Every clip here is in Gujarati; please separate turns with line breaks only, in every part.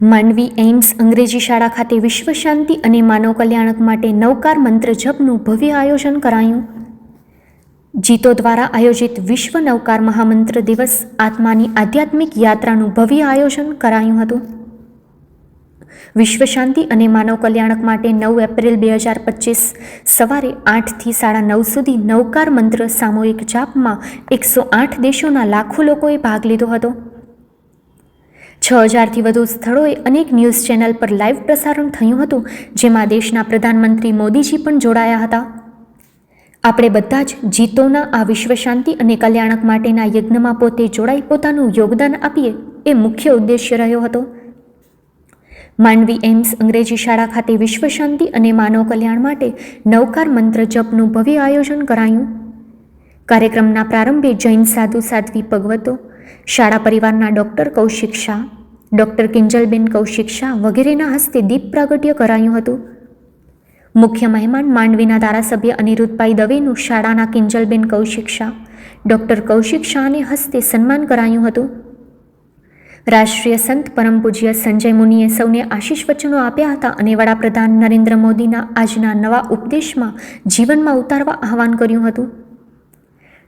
માંડવી એઇમ્સ અંગ્રેજી શાળા ખાતે વિશ્વ શાંતિ અને માનવ કલ્યાણક માટે નવકાર મંત્ર જપનું ભવ્ય આયોજન કરાયું. જીતો દ્વારા આયોજિત વિશ્વ નવકાર મહામંત્ર દિવસ આત્માની આધ્યાત્મિક યાત્રાનું ભવ્ય આયોજન કરાયું હતું. વિશ્વ શાંતિ અને માનવ કલ્યાણક માટે નવ એપ્રિલ બે હજાર પચીસ સવારે આઠથી સાડા નવ સુધી નવકાર મંત્ર સામૂહિક જાપમાં એકસો આઠ દેશોના લાખો લોકોએ ભાગ લીધો હતો. છ હજારથી વધુ સ્થળોએ અનેક ન્યૂઝ ચેનલ પર લાઈવ પ્રસારણ થયું હતું, જેમાં દેશના પ્રધાનમંત્રી મોદીજી પણ જોડાયા હતા. આપણે બધા જ જીતોના આ વિશ્વ શાંતિ અને કલ્યાણક માટેના યજ્ઞમાં પોતે જોડાઈ પોતાનું યોગદાન આપીએ એ મુખ્ય ઉદ્દેશ્ય રહ્યો હતો. માંડવી એમ્સ અંગ્રેજી શાળા ખાતે વિશ્વ શાંતિ અને માનવ કલ્યાણ માટે નવકાર મંત્ર જપનું ભવ્ય આયોજન કરાયું. કાર્યક્રમના પ્રારંભે જૈન સાધુ સાધ્વી ભગવતો શાળા પરિવારના ડૉક્ટર કૌશિક શાહ, ડૉક્ટર કિંજલબેન કૌશિક શાહ વગેરેના હસ્તે દીપ પ્રાગટ્ય કરાયું હતું. મુખ્ય મહેમાન માંડવીના ધારાસભ્ય અનિરુદ્ધભાઈ દવેનું શાળાના કિંજલબેન કૌશિક શાહ, ડૉક્ટર કૌશિક શાહને હસ્તે સન્માન કરાયું હતું. રાષ્ટ્રીય સંત પરમ પૂજ્ય સંજય મુનિએ સૌને આશીષ વચનો આપ્યા હતા અને વડાપ્રધાન નરેન્દ્ર મોદીના આજના નવા ઉપદેશમાં જીવનમાં ઉતારવા આહવાન કર્યું હતું.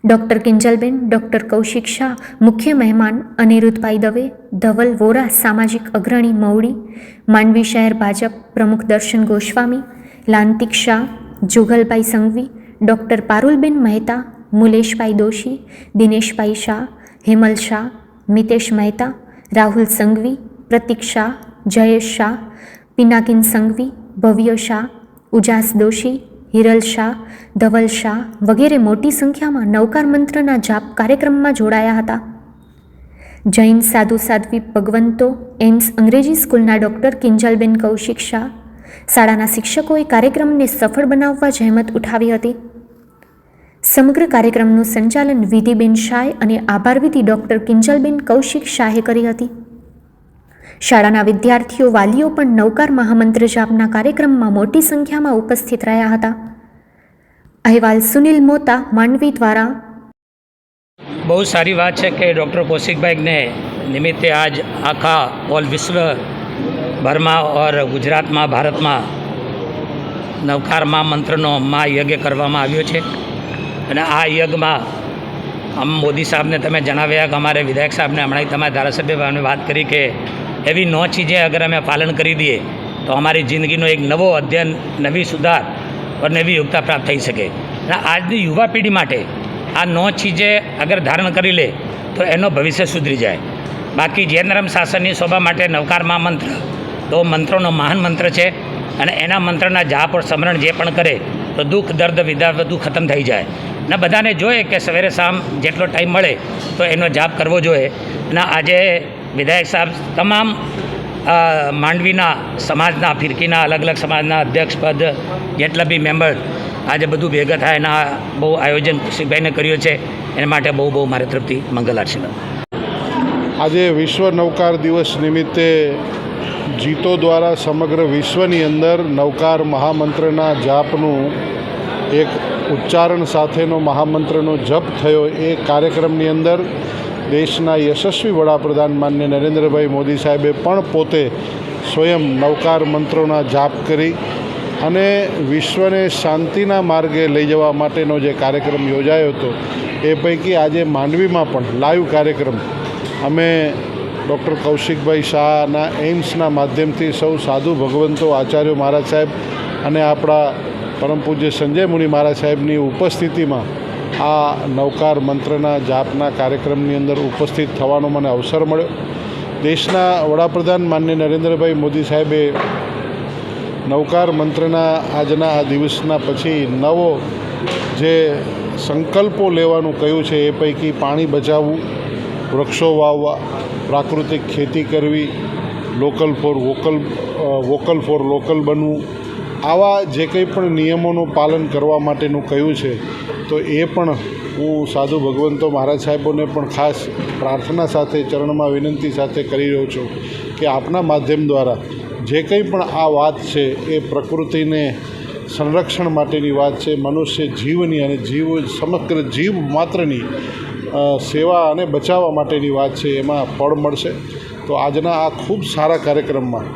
ડૉક્ટર કિંજલબેન, ડૉક્ટર કૌશિક શાહ, મુખ્ય મહેમાન અનિરુદ્ધભાઈ દવે ધવલ વોરા, સામાજિક અગ્રણી મૌડી, માંડવી શહેર ભાજપ પ્રમુખ દર્શન ગોસ્વામી, લાંતિક શાહ, જુગલભાઈ સંઘવી, ડૉક્ટર પારુલબેન મહેતા, મુલેશભાઈ દોશી, દિનેશભાઈ શાહ, હેમલ શાહ, મિતેશ મહેતા, રાહુલ સંઘવી, પ્રતિક શાહ, જયેશ શાહ, પિનાકિન સંઘવી, ભવ્ય શાહ, ઉજાસ દોશી હિરલ શાહ, ધવલ શાહ વગેરે મોટી સંખ્યામાં નવકાર મંત્રના જાપ કાર્યક્રમમાં જોડાયા હતા. જૈન સાધુ સાધ્વી ભગવંતો, એમ્સ અંગ્રેજી સ્કૂલના ડૉક્ટર કિંજલબેન કૌશિક શાહ, શાળાના શિક્ષકોએ કાર્યક્રમને સફળ બનાવવા જહેમત ઉઠાવી હતી. સમગ્ર કાર્યક્રમનું સંચાલન વિધિબેન શાહ અને આભારવિધિ ડૉક્ટર કિંજલબેન કૌશિક શાહે કરી હતી. શાળાના વિદ્યાર્થીઓ, વાલીઓ પણ નવકાર મહામંત્ર જાપના કાર્યક્રમમાં મોટી સંખ્યામાં ઉપસ્થિત રહ્યા હતા. અહેવાલ સુનિલ મોતા, માંડવી દ્વારા.
બહુ સારી વાત છે કે ડૉક્ટર કૌશિકભાઈને નિમિત્તે આજ આખા ઓલ વિશ્વ ભરમાં ઓર ગુજરાતમાં, ભારતમાં નવકારમાં મંત્રનો મા યજ્ઞ કરવામાં આવ્યો છે. અને આ યજ્ઞમાં આમ મોદી સાહેબને તમે જણાવ્યા કે અમારે વિધાયક સાહેબને હમણાં તમારા ધારાસભ્ય વાત કરી કે એવી નો ચીજે અગર અમે પાલન કરી દઈએ, તો અમારી જિંદગીનો એક નવો અધ્યયન, નવી સુધાર અને નવી યોગતા પ્રાપ્ત થઈ શકે. અને આજની યુવા પેઢી માટે આ નો ચીજે અગર ધારણ કરી લે, તો એનો ભવિષ્ય સુધરી જાય. બાકી જૈનરમ શાસનની શોભા માટે નવકાર મંત્ર તો મંત્રોનો મહાન મંત્ર છે અને એના મંત્રના જાપ ઓર સ્મરણ જે પણ કરે, તો દુઃખ, દર્દ વિધા બધું ખતમ થઈ જાય. ને બધાને જોઈએ કે સવેરે શામ જેટલો ટાઈમ મળે, તો એનો જાપ કરવો જોઈએ. અને આજે વિધાયક સાહેબ, તમામ માંડવીના સમાજના, ફિરકીના, અલગ અલગ સમાજના અધ્યક્ષ પદ, જેટલા બી મેમ્બર આજે બધું ભેગા થાય એના બહુ આયોજન કૃષિભાઈને કર્યું છે, એના માટે બહુ બહુ મારી તરફથી મંગલ આશીર્વાદ.
આજે વિશ્વ નૌકાર દિવસ નિમિત્તે જીતો દ્વારા સમગ્ર વિશ્વની અંદર નૌકાર મહામંત્રના જાપનું એક ઉચ્ચારણ સાથેનો મહામંત્રનો જપ થયો એ કાર્યક્રમની અંદર દેશના યશસ્વી વડાપ્રધાન માન્ય નરેન્દ્રભાઈ મોદી સાહેબે પણ પોતે સ્વયં નવકાર મંત્રોના જાપ કરી અને વિશ્વને શાંતિના માર્ગે લઈ જવા માટેનો જે કાર્યક્રમ યોજાયો હતો, એ પૈકી આજે માંડવીમાં પણ લાઈવ કાર્યક્રમ. અમે ડૉક્ટર કૌશિકભાઈ શાહના એમ્સના માધ્યમથી સૌ સાધુ ભગવંતો આચાર્યો મહારાજ સાહેબ અને આપણા પરમ પૂજ્ય સંજય મુનિ મહારાજ સાહેબની ઉપસ્થિતિમાં આ નવકાર મંત્રના જાપના કાર્યક્રમની અંદર ઉપસ્થિત થવાનો મને અવસર મળ્યો. દેશના વડાપ્રધાન માન્ય નરેન્દ્રભાઈ મોદી સાહેબે નવકાર મંત્રના આજના આ દિવસના પછી નવો જે સંકલ્પો લેવાનું કહ્યું છે એ પૈકી પાણી બચાવવું, વૃક્ષો વાવવા, પ્રાકૃતિક ખેતી કરવી, local for vocal vocal for local બનવું આવા જે કંઈ પણ નિયમોનું પાલન કરવા માટેનું કહ્યું છે, તો એ પણ હું સાધુ ભગવંતો મહારાજ સાહેબોને પણ ખાસ પ્રાર્થના સાથે, ચરણમાં વિનંતી સાથે કરી રહ્યો છું કે આપના માધ્યમ દ્વારા જે કંઈ પણ આ વાત છે, એ પ્રકૃતિને સંરક્ષણ માટેની વાત છે, મનુષ્ય જીવની અને જીવ સમગ્ર જીવ માત્રની સેવા અને બચાવવા માટેની વાત છે, એમાં ફળ મળશે. તો આજના આ ખૂબ સારા કાર્યક્રમમાં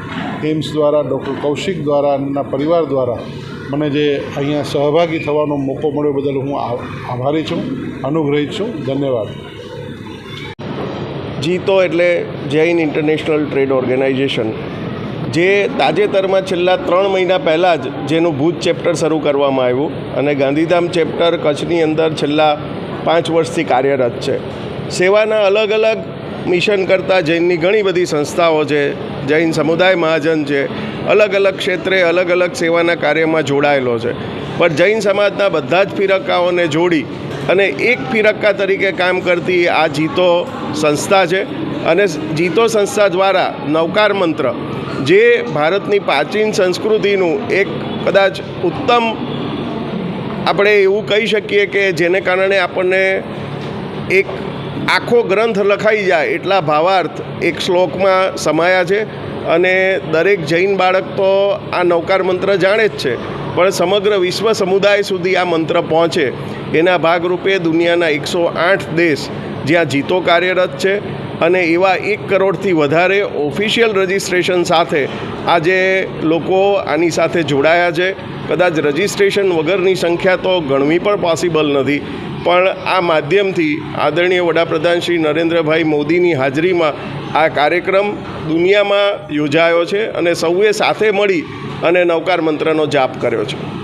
એમ્સ દ્વારા, ડૉક્ટર કૌશિક દ્વારા એમના પરિવાર દ્વારા મને જે અહીંયા સહભાગી થવાનો મોકો મળ્યો બદલ હું આભારી છું, અનુગ્રહિત છું. ધન્યવાદ.
જીતો એટલે જૈન ઇન્ટરનેશનલ ટ્રેડ ઓર્ગેનાઇઝેશન. જે તાજેતરમાં છેલ્લા ત્રણ મહિના પહેલાં જ જેનું ભૂજ ચેપ્ટર શરૂ કરવામાં આવ્યું અને ગાંધીધામ ચેપ્ટર કચ્છની અંદર છેલ્લા પાંચ વર્ષથી કાર્યરત છે. સેવાના અલગ અલગ મિશન કરતાં જૈનની ઘણી બધી સંસ્થાઓ છે, જૈન સમુદાય મહાજન છે, અલગ અલગ ક્ષેત્રે અલગ અલગ સેવાના કાર્યમાં જોડાયેલો છે. પણ જૈન સમાજના બધા જ ફિરક્કાઓને જોડી અને એક ફિરક્કા તરીકે કામ કરતી આ જીતો સંસ્થા છે અને જીતો સંસ્થા દ્વારા નવકાર મંત્ર, જે ભારતની પ્રાચીન સંસ્કૃતિનું એક કદાચ ઉત્તમ આપણે એવું કહી શકીએ કે જેને કારણે આપણને એક આખો ગ્રંથ લખાઈ જાય એટલા ભાવાર્થ એક શ્લોકમાં સમાયા છે અને દરેક જૈન બાળક તો આ નવકાર મંત્ર જાણે જ છે. પણ સમગ્ર વિશ્વ સમુદાય સુધી આ મંત્ર પહોંચે. એના ભાગરૂપે દુનિયાના એકસો આઠ દેશ જ્યાં જીતો કાર્યરત છે અને એવા એક કરોડથી વધારે ઓફિશિયલ રજિસ્ટ્રેશન સાથે આજે લોકો આની સાથે જોડાયા છે. કદાચ રજિસ્ટ્રેશન વગરની સંખ્યા તો ગણવી પણ પોસિબલ નથી. પણ આ માધ્યમથી આદરણીય વડાપ્રધાન શ્રી નરેન્દ્રભાઈ મોદીની હાજરીમાં આ કાર્યક્રમ દુનિયામાં યોજાયો છે અને સૌએ સાથે મળી અને નવકાર મંત્રનો જાપ કર્યો છે.